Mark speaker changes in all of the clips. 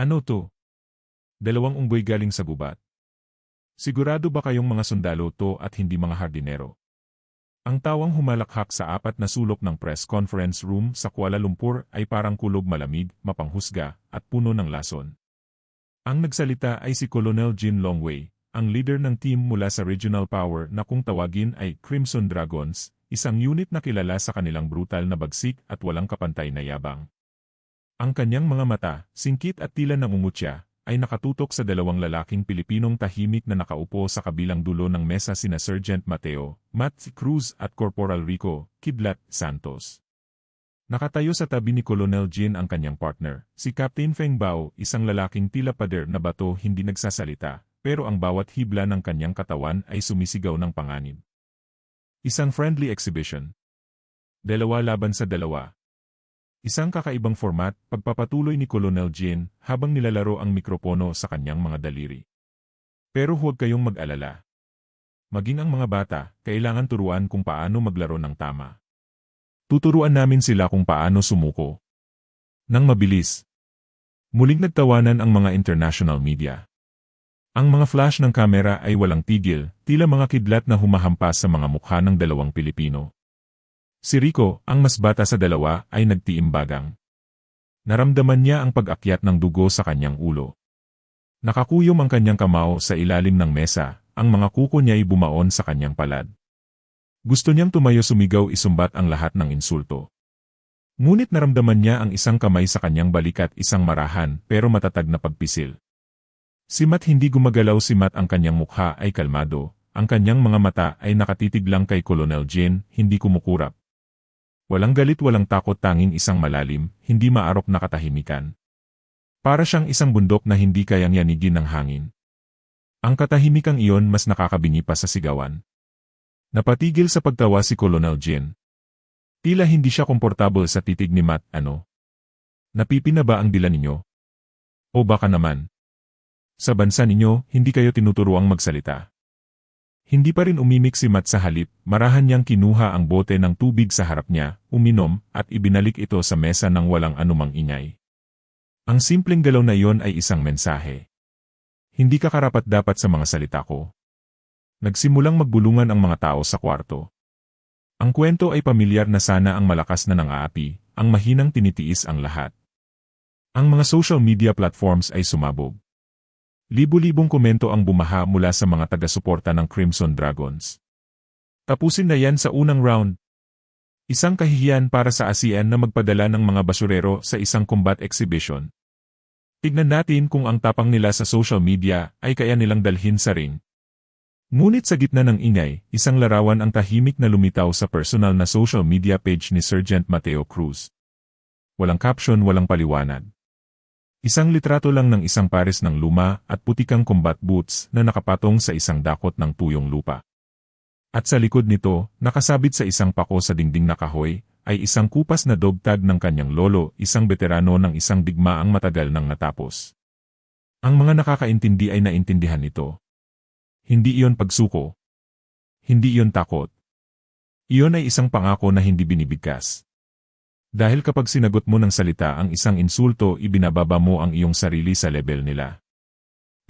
Speaker 1: Ano to? Dalawang unggoy galing sa gubat. Sigurado ba kayong mga sundalo to at hindi mga hardinero? Ang tawang humalakhak sa apat na sulok ng press conference room sa Kuala Lumpur ay parang kulog malamig, mapanghusga, at puno ng lason. Ang nagsalita ay si Colonel Jin Longwei, ang leader ng team mula sa Regional Power na kung tawagin ay Crimson Dragons, isang unit na kilala sa kanilang brutal na bagsik at walang kapantay na yabang. Ang kanyang mga mata, singkit at tila namumutya, ay nakatutok sa dalawang lalaking Pilipinong tahimik na nakaupo sa kabilang dulo ng mesa sina Sergeant Mateo, Matt Cruz at Corporal Rico, Kidlat, Santos. Nakatayo sa tabi ni Colonel Jin ang kanyang partner, si Captain Feng Bao, isang lalaking tila pader na bato hindi nagsasalita, pero ang bawat hibla ng kanyang katawan ay sumisigaw ng panganib. Isang friendly exhibition. Dalawa laban sa dalawa, Isang kakaibang format, pagpapatuloy ni Colonel Jin habang nilalaro ang mikropono sa kanyang mga daliri. Pero huwag kayong mag-alala. Maging ang mga bata, kailangan turuan kung paano maglaro ng tama. Tuturuan namin sila kung paano sumuko. Nang mabilis. Muling nagtawanan ang mga international media. Ang mga flash ng kamera ay walang tigil, tila mga kidlat na humahampas sa mga mukha ng dalawang Pilipino. Si Rico, ang mas bata sa dalawa, ay nagtiimbagang. Naramdaman niya ang pag-akyat ng dugo sa kanyang ulo. Nakakuyom ang kanyang kamao sa ilalim ng mesa, ang mga kuko niya ay bumaon sa kanyang palad. Gusto niyang tumayo sumigaw isumbat ang lahat ng insulto. Ngunit naramdaman niya ang isang kamay sa kanyang balikat isang marahan pero matatag na pagpisil. Si Matt hindi gumagalaw si Matt ang kanyang mukha ay kalmado, ang kanyang mga mata ay nakatitig lang kay Colonel Jin, hindi kumukurap. Walang galit walang takot tanging isang malalim, hindi maarok na katahimikan. Para siyang isang bundok na hindi kayang yanigin ng hangin. Ang katahimikang iyon mas nakakabingi pa sa sigawan. Napatigil sa pagtawa si Colonel Jin. Tila hindi siya komportable sa titig ni Matt, ano? Napipi na ba ang dila ninyo? O baka naman? Sa bansa ninyo, hindi kayo tinuturuang magsalita. Hindi pa rin umimik si Matt sa halip, marahan niyang kinuha ang bote ng tubig sa harap niya, uminom, at ibinalik ito sa mesa ng walang anumang ingay. Ang simpleng galaw na iyon ay isang mensahe. Hindi ka karapat dapat sa mga salita ko. Nagsimulang magbulungan ang mga tao sa kwarto. Ang kwento ay pamilyar na sana ang malakas na nang-aapi, ang mahinang tinitiis ang lahat. Ang mga social media platforms ay sumabog. Libo-libong komento ang bumaha mula sa mga taga-suporta ng Crimson Dragons. Tapusin na yan sa unang round. Isang kahihiyan para sa ASEAN na magpadala ng mga basurero sa isang combat exhibition. Tignan natin kung ang tapang nila sa social media ay kaya nilang dalhin sa ring. Ngunit sa gitna ng ingay, isang larawan ang tahimik na lumitaw sa personal na social media page ni Sergeant Mateo Cruz. Walang caption, walang paliwanag. Isang litrato lang ng isang pares ng luma at putikang combat boots na nakapatong sa isang dakot ng tuyong lupa. At sa likod nito, nakasabit sa isang pako sa dingding na kahoy, ay isang kupas na dogtag ng kanyang lolo, isang veterano ng isang digmaang matagal nang natapos. Ang mga nakakaintindi ay naintindihan ito. Hindi iyon pagsuko. Hindi iyon takot. Iyon ay isang pangako na hindi binibigkas. Dahil kapag sinagot mo ng salita ang isang insulto ibinababa mo ang iyong sarili sa level nila.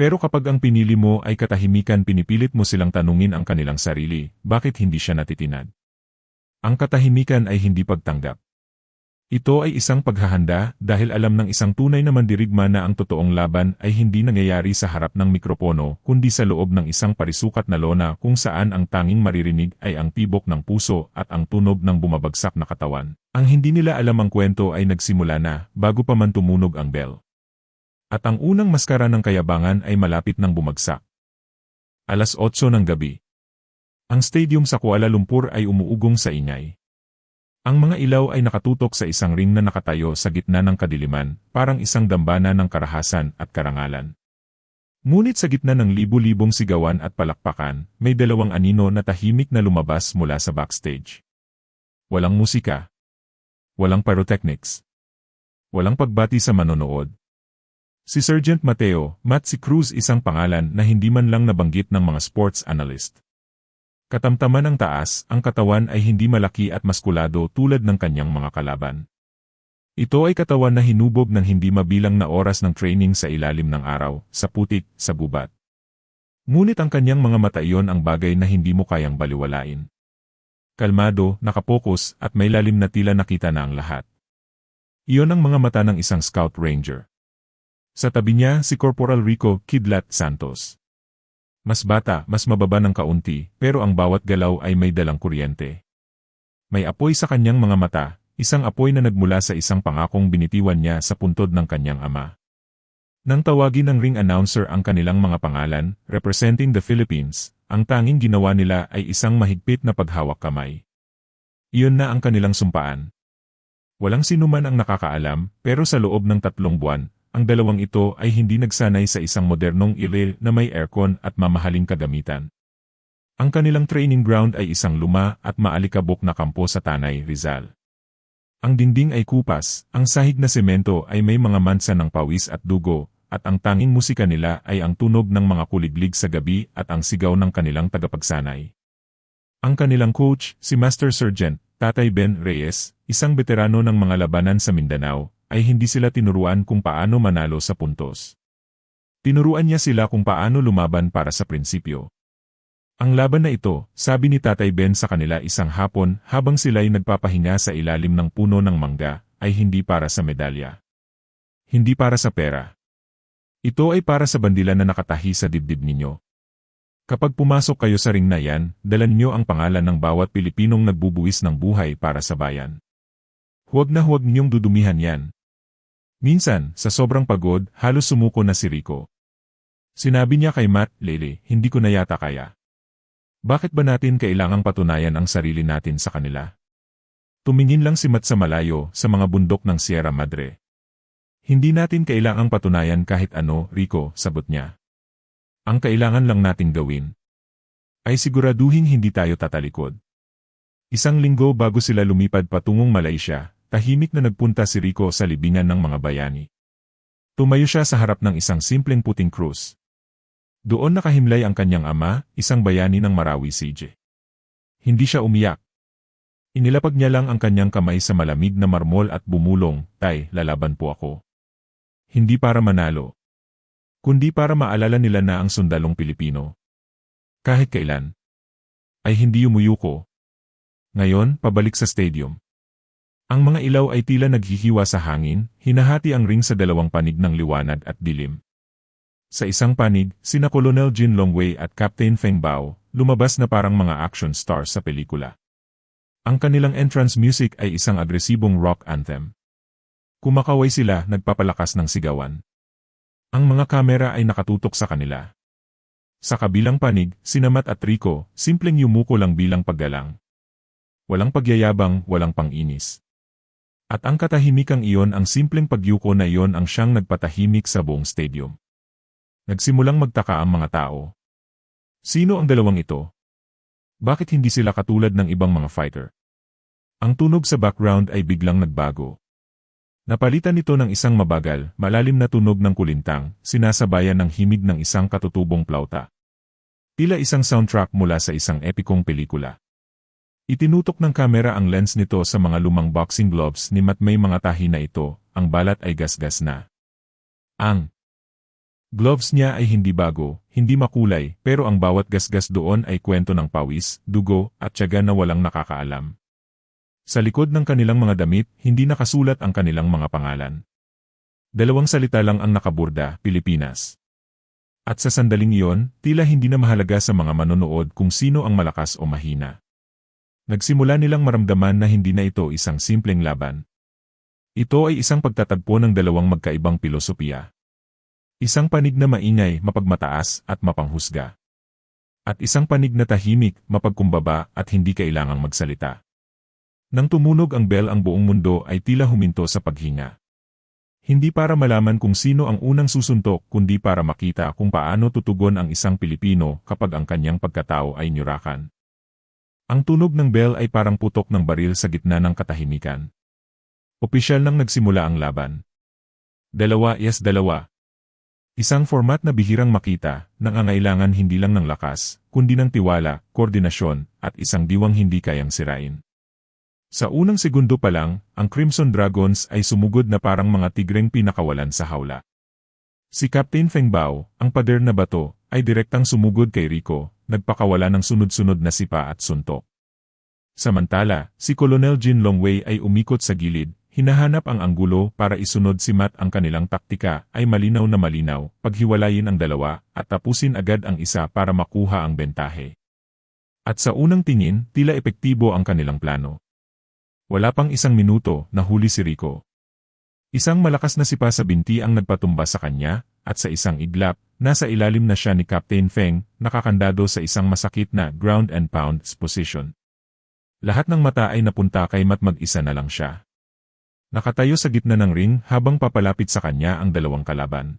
Speaker 1: Pero kapag ang pinili mo ay katahimikan pinipilit mo silang tanungin ang kanilang sarili, bakit hindi siya natitinad? Ang katahimikan ay hindi pagtanggap. Ito ay isang paghahanda dahil alam ng isang tunay na mandirigma na ang totoong laban ay hindi nangyayari sa harap ng mikropono kundi sa loob ng isang parisukat na lona kung saan ang tanging maririnig ay ang tibok ng puso at ang tunog ng bumabagsak na katawan. Ang hindi nila alam ang kwento ay nagsimula na bago pa man tumunog ang bell. At ang unang maskara ng kayabangan ay malapit ng bumagsak. Alas 8 ng gabi. Ang stadium sa Kuala Lumpur ay umuugong sa ingay. Ang mga ilaw ay nakatutok sa isang ring na nakatayo sa gitna ng kadiliman, parang isang dambana ng karahasan at karangalan. Ngunit sa gitna ng libu-libong sigawan at palakpakan, may dalawang anino na tahimik na lumabas mula sa backstage. Walang musika. Walang pyrotechnics. Walang pagbati sa manonood. Si Sergeant Mateo, Matt si Cruz isang pangalan na hindi man lang nabanggit ng mga sports analyst. Katamtaman ng taas, ang katawan ay hindi malaki at maskulado tulad ng kanyang mga kalaban. Ito ay katawan na hinubog ng hindi mabilang na oras ng training sa ilalim ng araw, sa putik, sa gubat. Ngunit ang kanyang mga mata iyon ang bagay na hindi mo kayang baliwalain. Kalmado, nakapokus, at may lalim na tila nakita na ang lahat. Iyon ang mga mata ng isang scout ranger. Sa tabi niya si Corporal Rico Kidlat Santos. Mas bata, mas mababa ng kaunti, pero ang bawat galaw ay may dalang kuryente. May apoy sa kanyang mga mata, isang apoy na nagmula sa isang pangakong binitiwan niya sa puntod ng kanyang ama. Nang tawagin ng ring announcer ang kanilang mga pangalan, representing the Philippines, ang tanging ginawa nila ay isang mahigpit na paghawak kamay. Iyon na ang kanilang sumpaan. Walang sinuman ang nakakaalam, pero sa loob ng tatlong buwan, ang dalawang ito ay hindi nagsanay sa isang modernong iril na may aircon at mamahaling kagamitan. Ang kanilang training ground ay isang luma at maalikabok na kampo sa Tanay, Rizal. Ang dingding ay kupas, ang sahig na semento ay may mga mansa ng pawis at dugo, at ang tanging musika nila ay ang tunog ng mga kuliglig sa gabi at ang sigaw ng kanilang tagapagsanay. Ang kanilang coach, si Master Sergeant, Tatay Ben Reyes, isang veterano ng mga labanan sa Mindanao, ay hindi sila tinuruan kung paano manalo sa puntos. Tinuruan niya sila kung paano lumaban para sa prinsipyo. Ang laban na ito, sabi ni Tatay Ben sa kanila isang hapon habang sila'y nagpapahinga sa ilalim ng puno ng mangga, ay hindi para sa medalya. Hindi para sa pera. Ito ay para sa bandila na nakatahi sa dibdib ninyo. Kapag pumasok kayo sa ring na yan, dalan niyo ang pangalan ng bawat Pilipinong nagbubuwis ng buhay para sa bayan. Huwag na huwag niyong dudumihan yan. Minsan, sa sobrang pagod, halos sumuko na si Rico. Sinabi niya kay Matt, Lele, hindi ko na yata kaya. Bakit ba natin kailangang patunayan ang sarili natin sa kanila? Tumingin lang si Matt sa malayo, sa mga bundok ng Sierra Madre. Hindi natin kailangang patunayan kahit ano, Rico, sabot niya. Ang kailangan lang nating gawin ay siguraduhin hindi tayo tatalikod. Isang linggo bago sila lumipad patungong Malaysia, tahimik na nagpunta si Rico sa libingan ng mga bayani. Tumayo siya sa harap ng isang simpleng puting krus. Doon nakahimlay ang kanyang ama, isang bayani ng Marawi CJ. Hindi siya umiyak. Inilapag niya lang ang kanyang kamay sa malamig na marmol at bumulong, Tay, lalaban po ako. Hindi para manalo. Kundi para maalala nila na ang sundalong Pilipino. Kahit kailan. Ay hindi umuyuko. Ngayon, pabalik sa stadium. Ang mga ilaw ay tila naghihiwa sa hangin, hinahati ang ring sa dalawang panig ng liwanag at dilim. Sa isang panig, sina Colonel Jin Longwei at Captain Feng Bao, lumabas na parang mga action stars sa pelikula. Ang kanilang entrance music ay isang agresibong rock anthem. Kumakaway sila, nagpapalakas ng sigawan. Ang mga kamera ay nakatutok sa kanila. Sa kabilang panig, sinamat at Rico, simpleng yumuko lang bilang paggalang. Walang pagyayabang, walang panginis. At ang katahimikang iyon ang simpleng pagyuko na iyon ang siyang nagpatahimik sa buong stadium. Nagsimulang magtaka ang mga tao. Sino ang dalawang ito? Bakit hindi sila katulad ng ibang mga fighter? Ang tunog sa background ay biglang nagbago. Napalitan nito ng isang mabagal, malalim na tunog ng kulintang, sinasabayan ng himig ng isang katutubong plauta. Tila isang soundtrack mula sa isang epikong pelikula. Itinutok ng kamera ang lens nito sa mga lumang boxing gloves ni Matt may mga tahi na ito, ang balat ay gasgas na. Ang gloves niya ay hindi bago, hindi makulay, pero ang bawat gasgas doon ay kwento ng pawis, dugo, at tiyaga na walang nakakaalam. Sa likod ng kanilang mga damit, hindi nakasulat ang kanilang mga pangalan. Dalawang salita lang ang nakaburda, Pilipinas. At sa sandaling iyon, tila hindi na mahalaga sa mga manonood kung sino ang malakas o mahina. Nagsimula nilang maramdaman na hindi na ito isang simpleng laban. Ito ay isang pagtatagpo ng dalawang magkaibang pilosopiya. Isang panig na maingay, mapagmataas, at mapanghusga. At isang panig na tahimik, mapagkumbaba, at hindi kailangang magsalita. Nang tumunog ang bell ang buong mundo ay tila huminto sa paghinga. Hindi para malaman kung sino ang unang susuntok kundi para makita kung paano tutugon ang isang Pilipino kapag ang kanyang pagkatao ay nyurakan. Ang tunog ng bell ay parang putok ng baril sa gitna ng katahimikan. Opisyal nang nagsimula ang laban. Dalawa yes dalawa. Isang format na bihirang makita, nangangailangan hindi lang ng lakas, kundi ng tiwala, koordinasyon, at isang diwang hindi kayang sirain. Sa unang segundo pa lang, ang Crimson Dragons ay sumugod na parang mga tigreng pinakawalan sa hawla. Si Captain Feng Bao, ang pader na bato, ay direktang sumugod kay Rico, nagpakawala ng sunod-sunod na sipa at suntok. Samantala, si Colonel Jin Longwei ay umikot sa gilid, hinahanap ang anggulo para isunod si Matt ang kanilang taktika ay malinaw na malinaw, paghiwalayin ang dalawa at tapusin agad ang isa para makuha ang bentahe. At sa unang tingin, tila epektibo ang kanilang plano. Wala pang isang minuto, nahuli si Rico. Isang malakas na sipa sa binti ang nagpatumba sa kanya, at sa isang iglap, nasa ilalim na siya ni Captain Feng, nakakandado sa isang masakit na ground and pound position. Lahat ng mata ay napunta kay Matt mag-isa na lang siya. Nakatayo sa gitna ng ring habang papalapit sa kanya ang dalawang kalaban.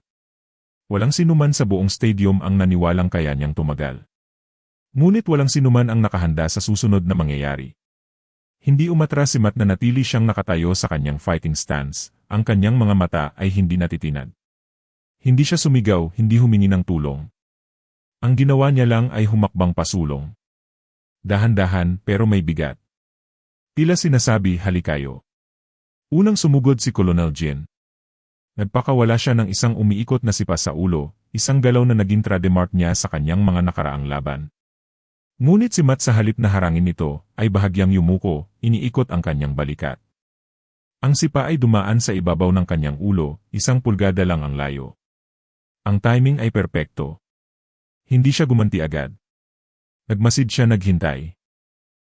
Speaker 1: Walang sinuman sa buong stadium ang naniwalang kaya niyang tumagal. Ngunit walang sinuman ang nakahanda sa susunod na mangyayari. Hindi umatras si Matt na natili siyang nakatayo sa kanyang fighting stance, ang kanyang mga mata ay hindi natitinad. Hindi siya sumigaw, hindi humingi ng tulong. Ang ginawa niya lang ay humakbang pasulong. Dahan-dahan pero may bigat. Tila sinasabi halikayo. Unang sumugod si Colonel Jin. Nagpakawala siya ng isang umiikot na sipa sa ulo, isang galaw na naging trademark niya sa kanyang mga nakaraang laban. Ngunit si Matt sa halip na harangin nito, ay bahagyang yumuko, iniikot ang kanyang balikat. Ang sipa ay dumaan sa ibabaw ng kanyang ulo, isang pulgada lang ang layo. Ang timing ay perpekto. Hindi siya gumanti agad. Nagmasid siya naghintay.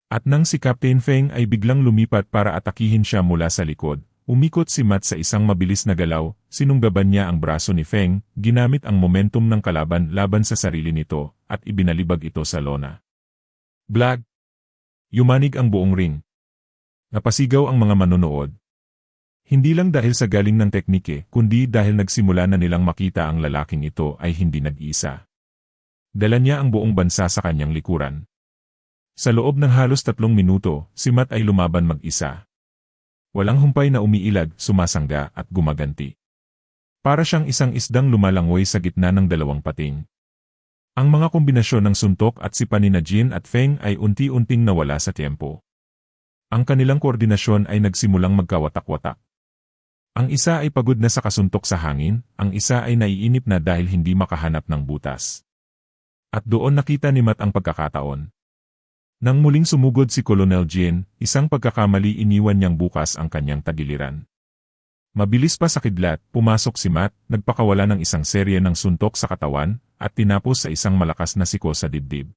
Speaker 1: At nang si Captain Feng ay biglang lumipat para atakihin siya mula sa likod, umikot si Matt sa isang mabilis na galaw, sinunggaban niya ang braso ni Feng, ginamit ang momentum ng kalaban laban sa sarili nito, at ibinalibag ito sa lona. Blag! Yumanig ang buong ring. Napasigaw ang mga manonood. Hindi lang dahil sa galing ng teknike, kundi dahil nagsimula na nilang makita ang lalaking ito ay hindi nag-isa. Dala niya ang buong bansa sa kanyang likuran. Sa loob ng halos tatlong minuto, si Matt ay lumaban mag-isa. Walang humpay na umiilag, sumasangga at gumaganti. Para siyang isang isdang lumalangoy sa gitna ng dalawang pating. Ang mga kombinasyon ng suntok at sipa ni Jin at Feng ay unti-unting nawala sa tiempo. Ang kanilang koordinasyon ay nagsimulang magkawatak-watak. Ang isa ay pagod na sa kasuntok sa hangin, ang isa ay naiinip na dahil hindi makahanap ng butas. At doon nakita ni Matt ang pagkakataon. Nang muling sumugod si Colonel Jin, isang pagkakamali iniwan niyang bukas ang kanyang tagiliran. Mabilis pa sa kidlat, pumasok si Matt, nagpakawala ng isang serye ng suntok sa katawan, at tinapos sa isang malakas na siko sa dibdib.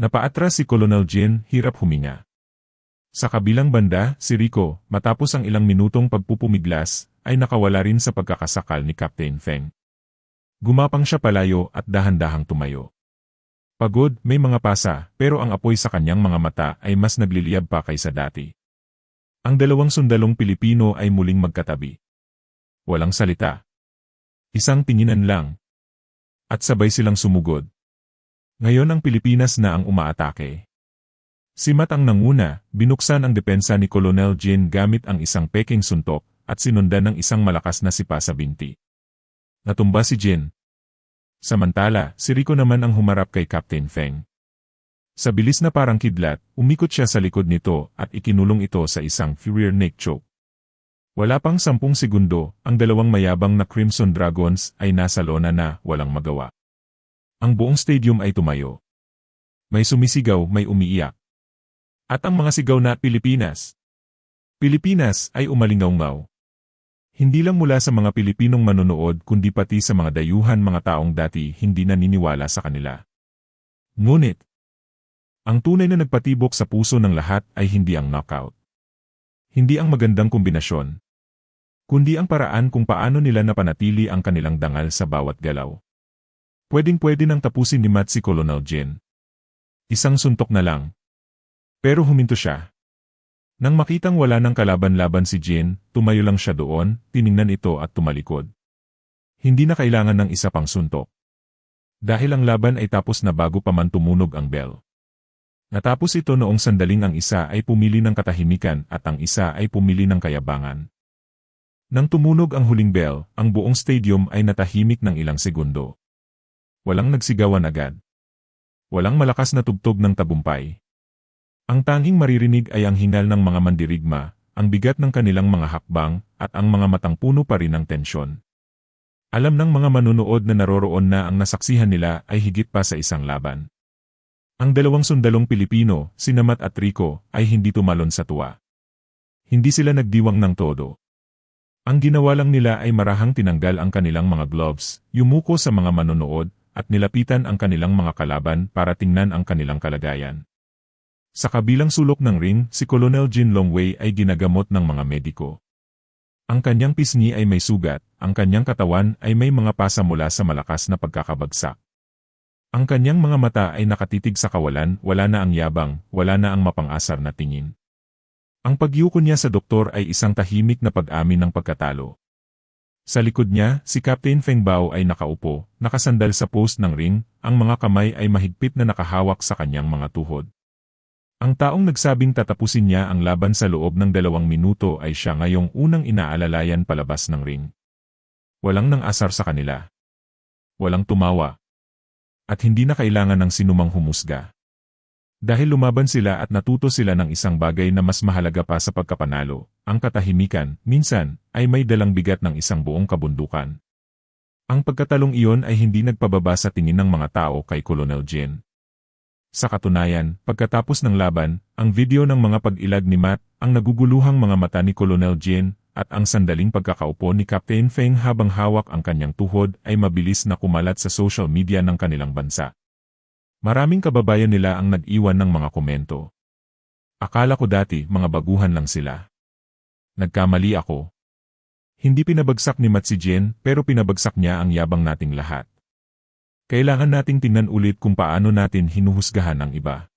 Speaker 1: Napaatras si Colonel Jin, hirap huminga. Sa kabilang banda, si Rico, matapos ang ilang minutong pagpupumiglas, ay nakawala rin sa pagkakasakal ni Captain Feng. Gumapang siya palayo at dahan-dahang tumayo. Pagod, may mga pasa, pero ang apoy sa kanyang mga mata ay mas nagliliyab pa kaysa dati. Ang dalawang sundalong Pilipino ay muling magkatabi. Walang salita. Isang tinginan lang, at sabay silang sumugod. Ngayon ang Pilipinas na ang umaatake. Si Matt ang nanguna, binuksan ang depensa ni Colonel Jin gamit ang isang peking suntok at sinundan ng isang malakas na sipa sa binti. Natumba si Jin. Samantala, si Rico naman ang humarap kay Captain Feng. Sa bilis na parang kidlat, umikot siya sa likod nito at ikinulong ito sa isang Furier neck choke. Wala pang sampung segundo, ang dalawang mayabang na Crimson Dragons ay nasa lona na walang magawa. Ang buong stadium ay tumayo. May sumisigaw, may umiiyak. At ang mga sigaw na Pilipinas. Pilipinas ay umalingaw-ngaw. Hindi lang mula sa mga Pilipinong manonood kundi pati sa mga dayuhan mga taong dati hindi naniniwala sa kanila. Ngunit, ang tunay na nagpatibok sa puso ng lahat ay hindi ang knockout. Hindi ang magandang kombinasyon, kundi ang paraan kung paano nila napanatili ang kanilang dangal sa bawat galaw. Pwedeng-pwede nang tapusin ni Matt si Colonel Jin. Isang suntok na lang. Pero huminto siya. Nang makitang wala ng kalaban-laban si Jin, tumayo lang siya doon, tiningnan ito at tumalikod. Hindi na kailangan ng isa pang suntok. Dahil ang laban ay tapos na bago pa man tumunog ang bell. Natapos ito noong sandaling ang isa ay pumili ng katahimikan at ang isa ay pumili ng kayabangan. Nang tumunog ang huling bell, ang buong stadium ay natahimik ng ilang segundo. Walang nagsigawan agad. Walang malakas na tugtog ng tabumpay. Ang tanging maririnig ay ang hingal ng mga mandirigma, ang bigat ng kanilang mga hakbang, at ang mga matang puno pa rin ng tensyon. Alam ng mga manunood na naroroon na ang nasaksihan nila ay higit pa sa isang laban. Ang dalawang sundalong Pilipino, Sinamat at Rico, ay hindi tumalon sa tuwa. Hindi sila nagdiwang ng todo. Ang ginawa lang nila ay marahang tinanggal ang kanilang mga gloves, yumuko sa mga manonood, at nilapitan ang kanilang mga kalaban para tingnan ang kanilang kalagayan. Sa kabilang sulok ng ring, si Colonel Jin Longwei ay ginagamot ng mga mediko. Ang kanyang pisngi ay may sugat, ang kanyang katawan ay may mga pasa mula sa malakas na pagkakabagsak. Ang kanyang mga mata ay nakatitig sa kawalan, wala na ang yabang, wala na ang mapangasar na tingin. Ang pagyuko niya sa doktor ay isang tahimik na pag-amin ng pagkatalo. Sa likod niya, si Captain Feng Bao ay nakaupo, nakasandal sa post ng ring, ang mga kamay ay mahigpit na nakahawak sa kanyang mga tuhod. Ang taong nagsabing tatapusin niya ang laban sa loob ng dalawang minuto ay siya ngayong unang inaalalayan palabas ng ring. Walang nang asar sa kanila. Walang tumawa. At hindi na kailangan ng sinumang humusga. Dahil lumaban sila at natuto sila ng isang bagay na mas mahalaga pa sa pagkapanalo, ang katahimikan, minsan, ay may dalang bigat ng isang buong kabundukan. Ang pagkatalong iyon ay hindi nagpababa sa tingin ng mga tao kay Colonel Jin. Sa katunayan, pagkatapos ng laban, ang video ng mga pag-ilag ni Matt, ang naguguluhang mga mata ni Colonel Jin, at ang sandaling pagkakaupo ni Captain Feng habang hawak ang kanyang tuhod ay mabilis na kumalat sa social media ng kanilang bansa. Maraming kababayan nila ang nag-iwan ng mga komento. Akala ko dati mga baguhan lang sila. Nagkamali ako. Hindi pinabagsak ni Matt si pero pinabagsak niya ang yabang nating lahat. Kailangan nating tingnan ulit kung paano natin hinuhusgahan ang iba.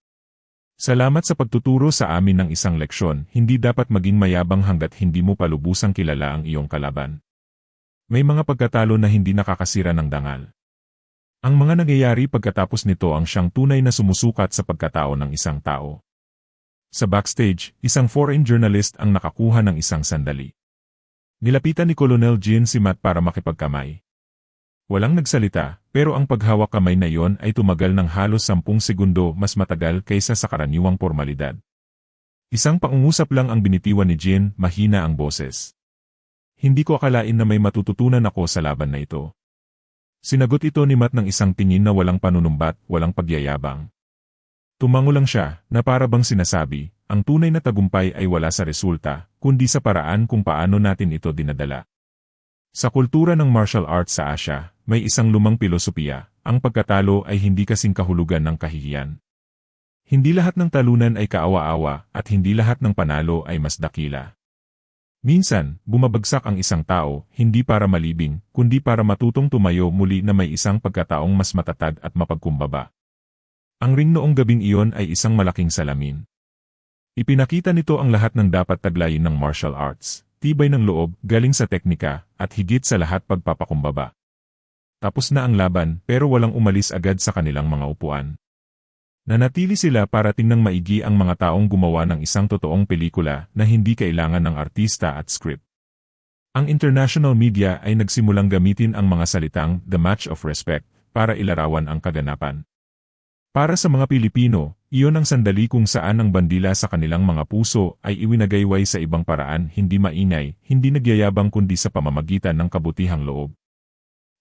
Speaker 1: Salamat sa pagtuturo sa amin ng isang leksyon, hindi dapat maging mayabang hanggat hindi mo palubusang kilala ang iyong kalaban. May mga pagkatalo na hindi nakakasira ng dangal. Ang mga nangyayari pagkatapos nito ang siyang tunay na sumusukat sa pagkatao ng isang tao. Sa backstage, isang foreign journalist ang nakakuha ng isang sandali. Nilapitan ni Colonel Jean si Matt para makipagkamay. Walang nagsalita, pero ang paghawak kamay na iyon ay tumagal ng halos sampung segundo mas matagal kaysa sa karaniwang formalidad. Isang pangungusap lang ang binitiwan ni Jin, mahina ang boses. Hindi ko akalain na may matututunan ako sa laban na ito. Sinagot ito ni Matt ng isang tingin na walang panunumbat, walang pagyayabang. Tumango lang siya, na para bang sinasabi, ang tunay na tagumpay ay wala sa resulta, kundi sa paraan kung paano natin ito dinadala. Sa kultura ng martial arts sa Asia, may isang lumang pilosopiya, ang pagkatalo ay hindi kasing kahulugan ng kahihiyan. Hindi lahat ng talunan ay kaawa-awa at hindi lahat ng panalo ay mas dakila. Minsan, bumabagsak ang isang tao, hindi para malibing, kundi para matutong tumayo muli na may isang pagkataong mas matatag at mapagkumbaba. Ang ring noong gabing iyon ay isang malaking salamin. Ipinakita nito ang lahat ng dapat taglayin ng martial arts, tibay ng loob, galing sa teknika, at higit sa lahat pagpapakumbaba. Tapos na ang laban pero walang umalis agad sa kanilang mga upuan. Nanatili sila para tingnan maigi ang mga taong gumawa ng isang totoong pelikula na hindi kailangan ng artista at script. Ang international media ay nagsimulang gamitin ang mga salitang The Match of Respect para ilarawan ang kaganapan. Para sa mga Pilipino, iyon ang sandali kung saan ang bandila sa kanilang mga puso ay iwinagayway sa ibang paraan hindi maingay, hindi nagyayabang kundi sa pamamagitan ng kabutihang loob.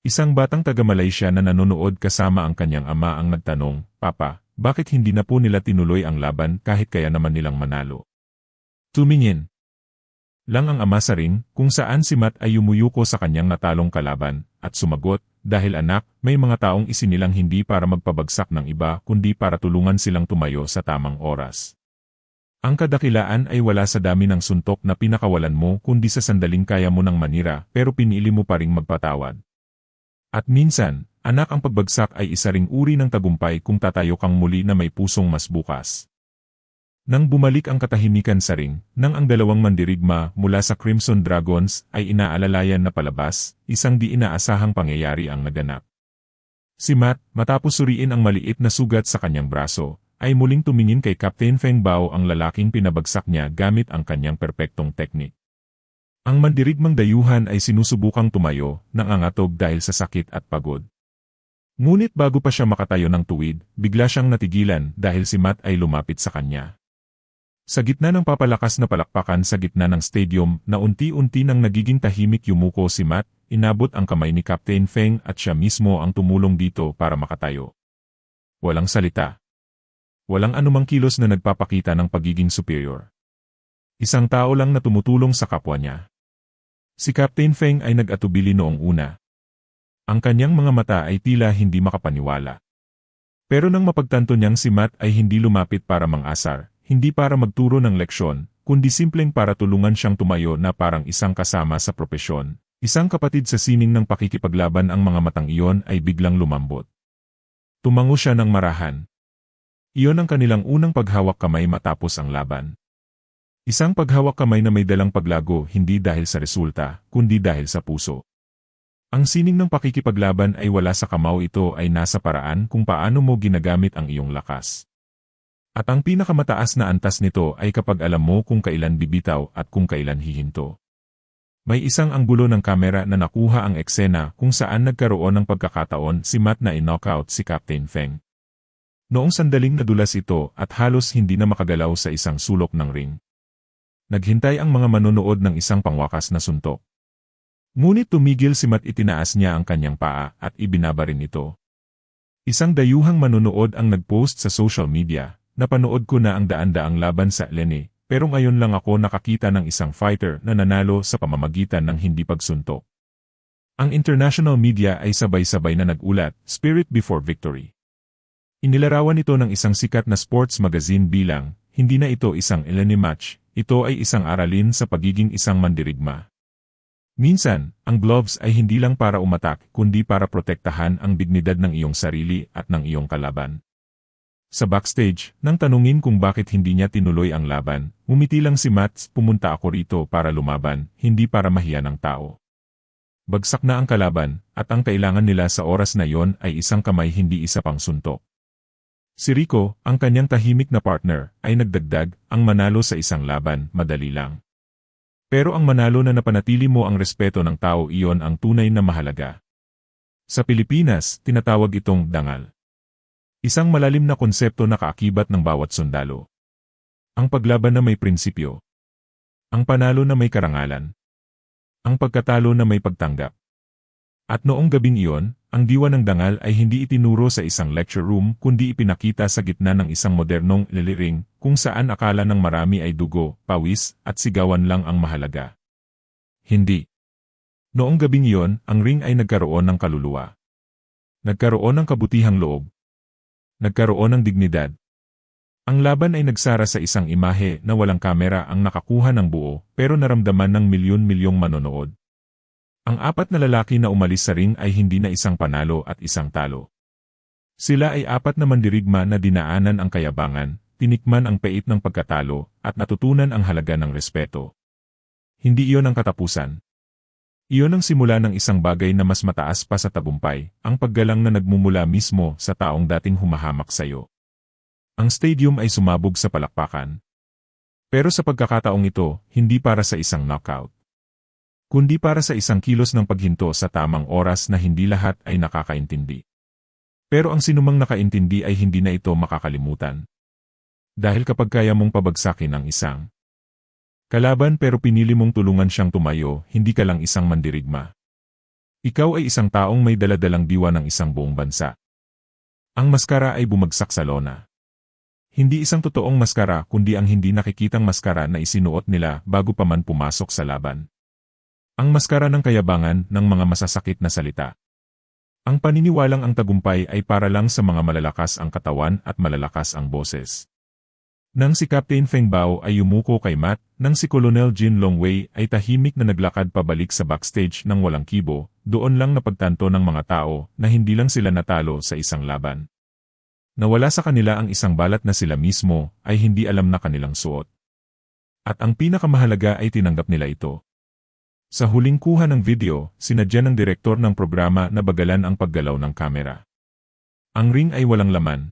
Speaker 1: Isang batang taga-Malaysia na nanonood kasama ang kanyang ama ang nagtanong, Papa, bakit hindi na po nila tinuloy ang laban kahit kaya naman nilang manalo? Tumingin. Lang ang ama sa ring, kung saan si Matt ay umuyuko sa kanyang natalong kalaban, at sumagot, dahil anak, may mga taong isinilang hindi para magpabagsak ng iba kundi para tulungan silang tumayo sa tamang oras. Ang kadakilaan ay wala sa dami ng suntok na pinakawalan mo kundi sa sandaling kaya mo nang manira pero pinili mo pa ring magpatawad. At minsan, anak ang pagbagsak ay isa ring uri ng tagumpay kung tatayo kang muli na may pusong mas bukas. Nang bumalik ang katahimikan sa ring, nang ang dalawang mandirigma mula sa Crimson Dragons ay inaalalayan na palabas, isang di inaasahang pangyayari ang naganap. Si Matt, matapos suriin ang maliit na sugat sa kanyang braso, ay muling tumingin kay Captain Feng Bao ang lalaking pinabagsak niya gamit ang kanyang perpektong teknik. Ang mandirigmang dayuhan ay sinusubukang tumayo, nangangatog dahil sa sakit at pagod. Ngunit bago pa siya makatayo ng tuwid, bigla siyang natigilan dahil si Matt ay lumapit sa kanya. Sa gitna ng papalakas na palakpakan sa gitna ng stadium na unti-unti nang nagiging tahimik yumuko si Matt, inabot ang kamay ni Captain Feng at siya mismo ang tumulong dito para makatayo. Walang salita. Walang anumang kilos na nagpapakita ng pagiging superior. Isang tao lang na tumutulong sa kapwa niya. Si Captain Feng ay nag-atubili noong una. Ang kanyang mga mata ay tila hindi makapaniwala. Pero nang mapagtanto niyang si Matt ay hindi lumapit para mangasar, hindi para magturo ng leksyon, kundi simpleng para tulungan siyang tumayo na parang isang kasama sa propesyon. Isang kapatid sa sining ng pakikipaglaban ang mga matang iyon ay biglang lumambot. Tumango siya ng marahan. Iyon ang kanilang unang paghawak kamay matapos ang laban. Isang paghawak kamay na may dalang paglago hindi dahil sa resulta, kundi dahil sa puso. Ang sining ng pakikipaglaban ay wala sa kamao ito ay nasa paraan kung paano mo ginagamit ang iyong lakas. At ang pinakamataas na antas nito ay kapag alam mo kung kailan bibitaw at kung kailan hihinto. May isang anggulo ng kamera na nakuha ang eksena kung saan nagkaroon ng pagkakataon si Matt na in-knockout si Captain Feng. Noong sandaling nadulas ito at halos hindi na makagalaw sa isang sulok ng ring. Naghintay ang mga manonood ng isang pangwakas na suntok. Ngunit tumigil si Matt itinaas niya ang kanyang paa at ibinaba rin ito. Isang dayuhang manonood ang nagpost sa social media Napanood ko na ang daan-daang laban sa Lene, pero ngayon lang ako nakakita ng isang fighter na nanalo sa pamamagitan ng hindi pagsuntok. Ang international media ay sabay-sabay na nagulat, Spirit Before Victory. Inilarawan ito ng isang sikat na sports magazine bilang, hindi na ito isang Eleni match, ito ay isang aralin sa pagiging isang mandirigma. Minsan, ang gloves ay hindi lang para umatak kundi para protektahan ang dignidad ng iyong sarili at ng iyong kalaban. Sa backstage, nang tanungin kung bakit hindi niya tinuloy ang laban, umiti lang si Mats, pumunta ako rito para lumaban, hindi para mahiya ng tao. Bagsak na ang kalaban, at ang kailangan nila sa oras na yon ay isang kamay hindi isa pang suntok. Si Rico, ang kanyang tahimik na partner, ay nagdagdag, ang manalo sa isang laban, madali lang. Pero ang manalo na napanatili mo ang respeto ng tao iyon ang tunay na mahalaga. Sa Pilipinas, tinatawag itong dangal. Isang malalim na konsepto na kaakibat ng bawat sundalo. Ang paglaban na may prinsipyo. Ang panalo na may karangalan. Ang pagkatalo na may pagtanggap. At noong gabing iyon, ang diwa ng dangal ay hindi itinuro sa isang lecture room kundi ipinakita sa gitna ng isang modernong liliring kung saan akala ng marami ay dugo, pawis, at sigawan lang ang mahalaga. Hindi. Noong gabing iyon, ang ring ay nagkaroon ng kaluluwa. Nagkaroon ng kabutihang loob, nagkaroon ng dignidad. Ang laban ay nagsara sa isang imahe na walang kamera ang nakakuha ng buo pero naramdaman ng milyon-milyong manonood. Ang apat na lalaki na umalis sa ring ay hindi na isang panalo at isang talo. Sila ay apat na mandirigma na dinaanan ang kayabangan, tinikman ang pait ng pagkatalo, at natutunan ang halaga ng respeto. Hindi iyon ang katapusan. Iyon ang simula ng isang bagay na mas mataas pa sa tagumpay, ang paggalang na nagmumula mismo sa taong dating humahamak sa iyo. Ang stadium ay sumabog sa palakpakan. Pero sa pagkakataong ito, hindi para sa isang knockout. Kundi para sa isang kilos ng paghinto sa tamang oras na hindi lahat ay nakakaintindi. Pero ang sinumang nakaintindi ay hindi na ito makakalimutan. Dahil kapag kaya mong pabagsakin ang isang Kalaban pero pinili mong tulungan siyang tumayo, hindi ka lang isang mandirigma. Ikaw ay isang taong may daladalang diwa ng isang buong bansa. Ang maskara ay bumagsak sa lona. Hindi isang totoong maskara kundi ang hindi nakikitang maskara na isinuot nila bago pa man pumasok sa laban. Ang maskara ng kayabangan ng mga masasakit na salita. Ang paniniwalang ang tagumpay ay para lang sa mga malalakas ang katawan at malalakas ang boses. Nang si Captain Feng Bao ay yumuko kay Matt, nang si Colonel Jin Longwei ay tahimik na naglakad pabalik sa backstage ng walang kibo, doon lang napagtanto ng mga tao na hindi lang sila natalo sa isang laban. Nawala sa kanila ang isang balat na sila mismo ay hindi alam na kanilang suot. At ang pinakamahalaga ay tinanggap nila ito. Sa huling kuha ng video, sinadya ng direktor ng programa na bagalan ang paggalaw ng kamera. Ang ring ay walang laman,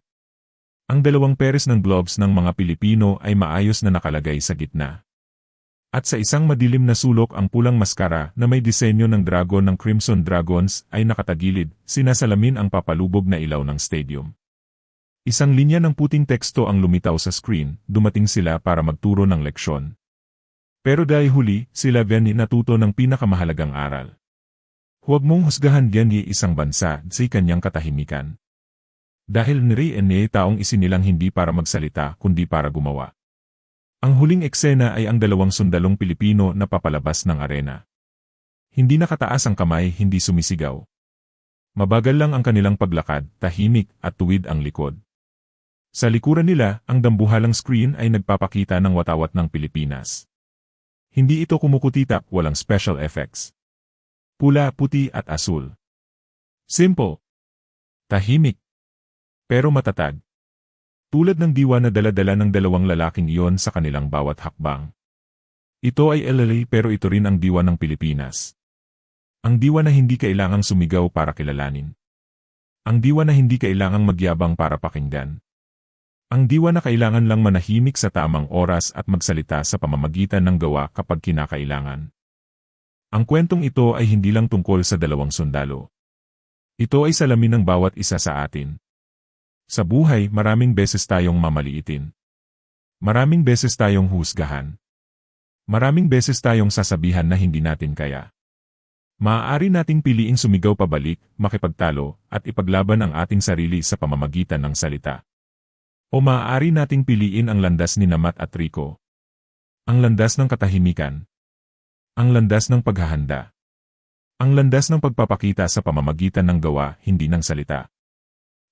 Speaker 1: ang dalawang peres ng gloves ng mga Pilipino ay maayos na nakalagay sa gitna. At sa isang madilim na sulok ang pulang maskara na may disenyo ng dragon ng Crimson Dragons ay nakatagilid, sinasalamin ang papalubog na ilaw ng stadium. Isang linya ng puting teksto ang lumitaw sa screen, dumating sila para magturo ng leksyon. Pero dahil huli, sila Benny natuto ng pinakamahalagang aral. Huwag mong husgahan Benny isang bansa sa kanyang katahimikan. Dahil niri ay taong isinilang hindi para magsalita kundi para gumawa. Ang huling eksena ay ang dalawang sundalong Pilipino na papalabas ng arena. Hindi nakataas ang kamay, hindi sumisigaw. Mabagal lang ang kanilang paglakad, tahimik at tuwid ang likod. Sa likuran nila, ang dambuhalang screen ay nagpapakita ng watawat ng Pilipinas. Hindi ito kumukutitap, walang special effects. Pula, puti at asul. Simple. Tahimik. Pero matatag. Tulad ng diwa na daladala ng dalawang lalaking iyon sa kanilang bawat hakbang. Ito ay LLA pero ito rin ang diwa ng Pilipinas. Ang diwa na hindi kailangang sumigaw para kilalanin. Ang diwa na hindi kailangang magyabang para pakinggan. Ang diwa na kailangan lang manahimik sa tamang oras at magsalita sa pamamagitan ng gawa kapag kinakailangan. Ang kwentong ito ay hindi lang tungkol sa dalawang sundalo. Ito ay salamin ng bawat isa sa atin. Sa buhay, maraming beses tayong mamaliitin. Maraming beses tayong husgahan. Maraming beses tayong sasabihan na hindi natin kaya. Maaari nating piliing sumigaw pabalik, makipagtalo, at ipaglaban ang ating sarili sa pamamagitan ng salita. O maaari nating piliin ang landas ni Namat at Rico. Ang landas ng katahimikan. Ang landas ng paghahanda. Ang landas ng pagpapakita sa pamamagitan ng gawa, hindi ng salita.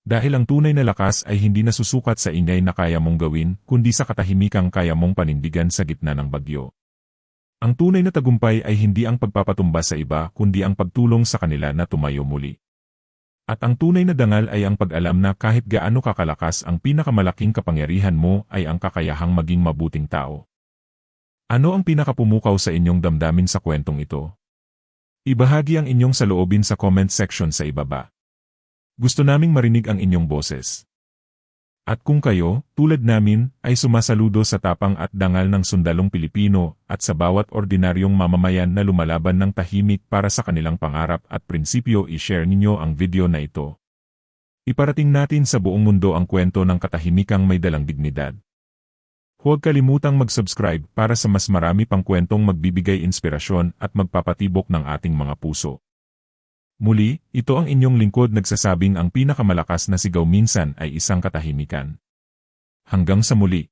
Speaker 1: Dahil ang tunay na lakas ay hindi nasusukat sa ingay na kaya mong gawin, kundi sa katahimikang kaya mong panindigan sa gitna ng bagyo. Ang tunay na tagumpay ay hindi ang pagpapatumba sa iba, kundi ang pagtulong sa kanila na tumayo muli. At ang tunay na dangal ay ang pag-alam na kahit gaano kakalakas ang pinakamalaking kapangyarihan mo ay ang kakayahang maging mabuting tao. Ano ang pinakapumukaw sa inyong damdamin sa kwentong ito? Ibahagi ang inyong saloobin sa comment section sa ibaba. Gusto naming marinig ang inyong boses. At kung kayo, tulad namin, ay sumasaludo sa tapang at dangal ng sundalong Pilipino at sa bawat ordinaryong mamamayan na lumalaban ng tahimik para sa kanilang pangarap at prinsipyo i-share ninyo ang video na ito. Iparating natin sa buong mundo ang kwento ng katahimikang may dalang dignidad. Huwag kalimutang mag-subscribe para sa mas marami pang kwentong magbibigay inspirasyon at magpapatibok ng ating mga puso. Muli, ito ang inyong lingkod nagsasabing ang pinakamalakas na sigaw minsan ay isang katahimikan. Hanggang sa muli.